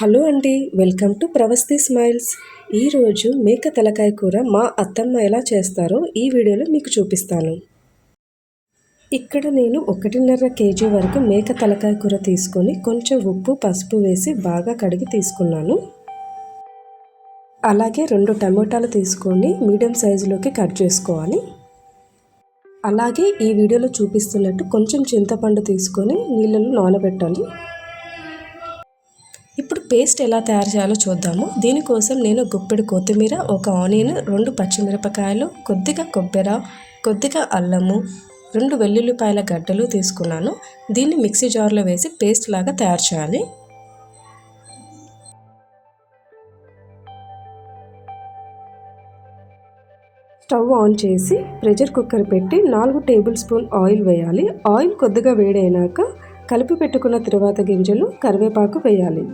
Hello అండి welcome to Pravasthi smiles. ఈరోజు మేక తలకాయ కూర మా అత్తమ్మ ఎలా చేస్తారో ఈ వీడియోలో మీకు చూపిస్తాను. ఇక్కడ నేను ఒకటిన్నర కేజీ వరకు మేక తలకాయ కూర తీసుకొని కొంచెం ఉప్పు పసుపు వేసి బాగా కడిగి తీసుకున్నాను. అలాగే రెండు టమోటాలు తీసుకొని మీడియం సైజులోకి కట్ చేసుకోవాలి. అలాగే ఈ వీడియోలో చూపిస్తున్నట్టు కొంచెం చింతపండు తీసుకొని నీళ్ళలో నానబెట్టాలి. పేస్ట్ ఎలా తయారు చేయాలో చూద్దాము. దీనికోసం నేను గుప్పెడు కొత్తిమీర ఒక ఆనియన్ రెండు పచ్చిమిరపకాయలు కొద్దిగా కొబ్బెర కొద్దిగా అల్లము రెండు వెల్లుల్లిపాయల గడ్డలు తీసుకున్నాను. దీన్ని మిక్సీ జార్లో వేసి పేస్ట్ లాగా తయారు చేయాలి. స్టవ్ ఆన్ చేసి ప్రెషర్ కుక్కర్ పెట్టి నాలుగు టేబుల్ స్పూన్ ఆయిల్ వేయాలి. ఆయిల్ కొద్దిగా వేడైనాక కలిపి పెట్టుకున్న తరువాత గింజలు కరివేపాకు వేయాలి.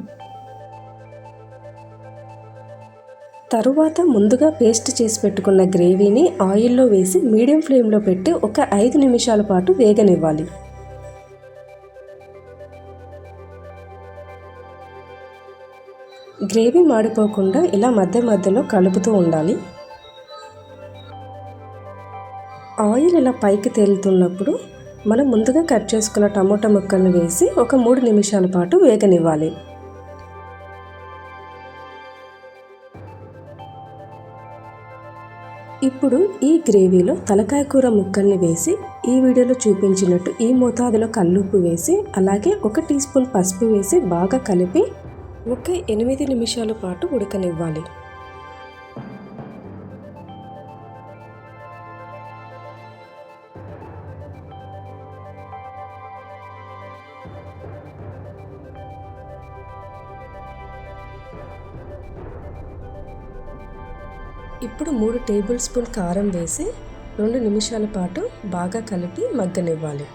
తరువాత ముందుగా పేస్ట్ చేసి పెట్టుకున్న గ్రేవీని ఆయిల్లో వేసి మీడియం ఫ్లేమ్లో పెట్టి ఒక ఐదు నిమిషాల పాటు వేగనివ్వాలి. గ్రేవీ మాడిపోకుండా ఇలా మధ్య మధ్యలో కలుపుతూ ఉండాలి. ఆయిల్ ఇలా పైకి తేలుతున్నప్పుడు మనం ముందుగా కట్ చేసుకున్న టమోటా ముక్కలను వేసి ఒక మూడు నిమిషాల పాటు వేగనివ్వాలి. ఇప్పుడు ఈ గ్రేవీలో తలకాయ కూర ముక్కల్ని వేసి ఈ వీడియోలో చూపించినట్టు ఈ మోతాదులో కల్లుప్పు వేసి అలాగే ఒక టీ స్పూన్ పసుపు వేసి బాగా కలిపి ఒక ఎనిమిది నిమిషాల పాటు ఉడకనివ్వాలి. ఇప్పుడు మూడు టేబుల్ స్పూన్ కారం వేసి రెండు నిమిషాల పాటు బాగా కలిపి మగ్గనివ్వాలి.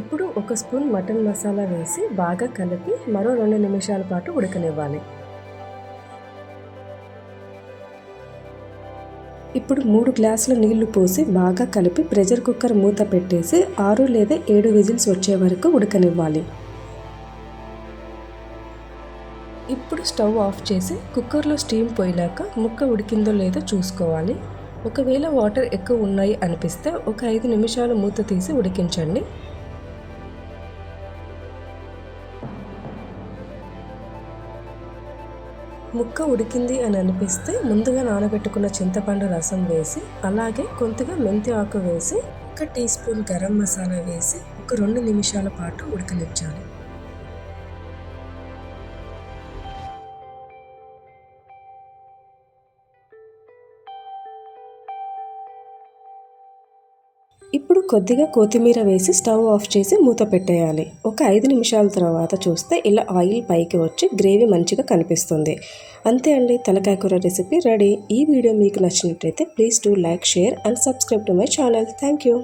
ఇప్పుడు ఒక స్పూన్ మటన్ మసాలా వేసి బాగా కలిపి మరో రెండు నిమిషాల పాటు ఉడకనివ్వాలి. ఇప్పుడు మూడు గ్లాసుల నీళ్ళు పోసి బాగా కలిపి ప్రెషర్ కుక్కర్ మూత పెట్టేసి ఆరు లేదా ఏడు విజిల్స్ వచ్చే వరకు ఉడకనివ్వాలి. ఇప్పుడు స్టవ్ ఆఫ్ చేసి కుక్కర్లో స్టీమ్ పోయినాక ముక్క ఉడికిందో లేదో చూసుకోవాలి. ఒకవేళ వాటర్ ఎక్కువ ఉన్నాయి అనిపిస్తే ఒక ఐదు నిమిషాలు మూత తీసి ఉడికించండి. ముక్క ఉడికింది అని అనిపిస్తే ముందుగా నానబెట్టుకున్న చింతపండు రసం వేసి అలాగే కొంతగా మెంతి ఆకు వేసి ఒక టీ స్పూన్ గరం మసాలా వేసి ఒక రెండు నిమిషాల పాటు ఉడకనిచ్చాలి. ఇప్పుడు కొద్దిగా కొత్తిమీర వేసి స్టవ్ ఆఫ్ చేసి మూత పెట్టేయాలి. ఒక ఐదు నిమిషాల తర్వాత చూస్తే ఇలా ఆయిల్ పైకి వచ్చి గ్రేవీ మంచిగా కనిపిస్తుంది. అంతే అండి తలకాయ కూర రెసిపీ రెడీ. ఈ వీడియో మీకు నచ్చినట్టయితే please do like share and subscribe to my channel. Thank you.